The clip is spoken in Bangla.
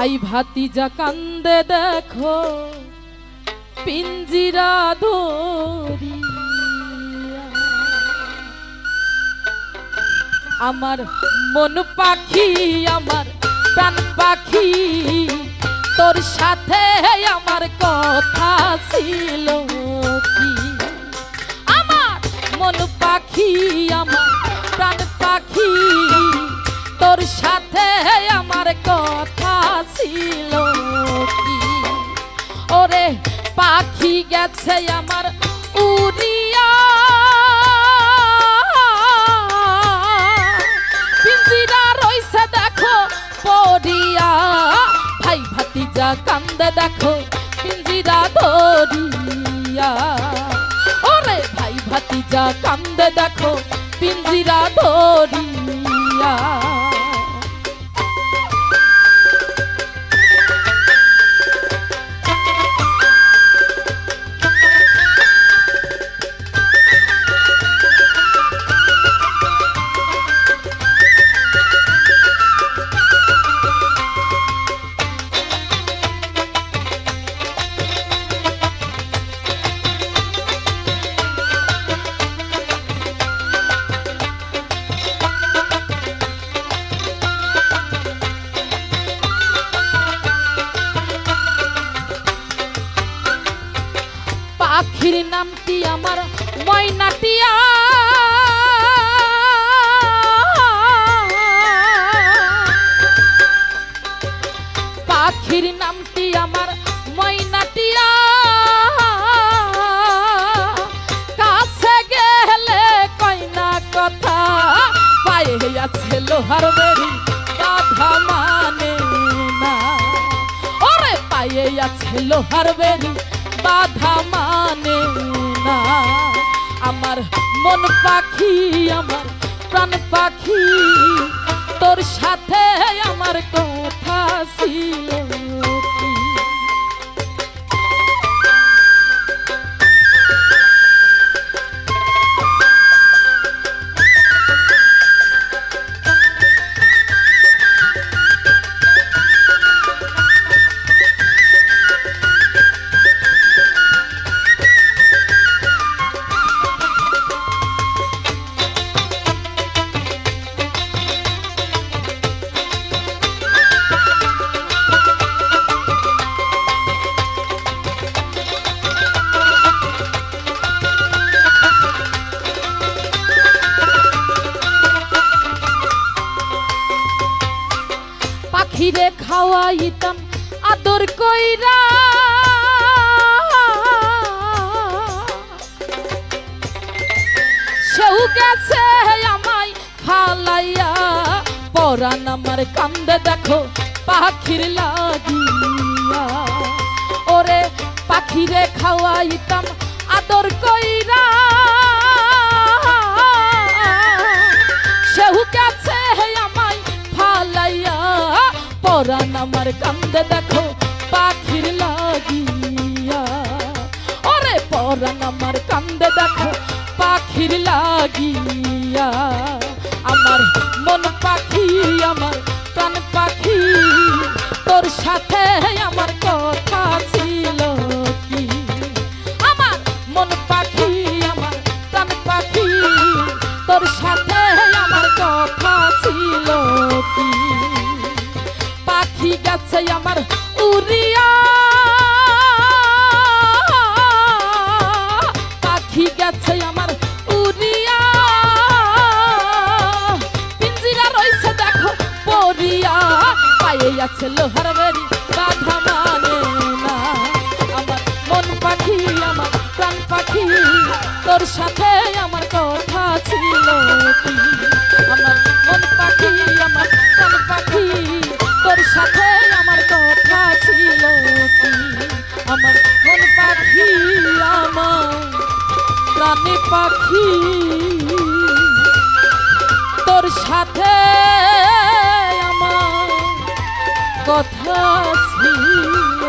ভাই ভাতিজা কান্দে দেখো, পিঞ্জিরা ধরি আমার মন পাখি, আমার প্রাণ পাখি, তোর সাথে আমার কথা ছিল কি? আমার মন পাখি, আমার প্রাণ পাখি, তোর সাথে আমার কথা ছিল কি? ওরে পাখি গেছে আমার উড়িয়া। পিঞ্জিরা রইছে দেখো পড়িয়া। ভাই ভাতিজা কান্দে দেখো পিঞ্জিরা ধরিয়া ওরে ভাই ভাতিজা কান্দে দেখো পিঞ্জিরা ধরিয়া পাখির নামটি আমার ময়নাটিয়া। পাখির নামটি আমার ময়নাটিয়া। কাছে গেলে কইনা কথা, পায়ে আছে লোহার বেরি বাধা মানে না। ওরে পায়ে আছে লোহার বেরি বাধা মানে না। আমার মন পাখি আমার প্রাণ পাখি তোর সাথে আমার কথা ছিল কি? খাওয়াইতাম আদর কইরা সেও গেছে আমায় ফালাইয়া পরান আমার কান্দে দেখো পাখির লাগিয়া ওরে পাখিরে খাওয়াইতাম আদর কইরা সেহু কাছে পরান আমার কান্দে দেখো, পাখির লাগিয়া। ওরে পরান আমার কান্দে দেখো, পাখির লাগিয়া। আমার মন পাখি, আমার প্রাণ পাখি, তোর সাথে আমার কথা ছিল আমার মন পাখি, আমার প্রাণ পাখি, তোর সাথে গেছে আমার উড়িয়া। পাখি গেছে আমার উড়িয়া। পিঞ্জিরা রইছে দেখো পড়িয়া। পায়ে আছে লোহার বেরি বাধা মানে আমার মন আমার প্রাণ তোর সাথে আমার কথা ছিল। আমার সাথে আমার কথা ছিল।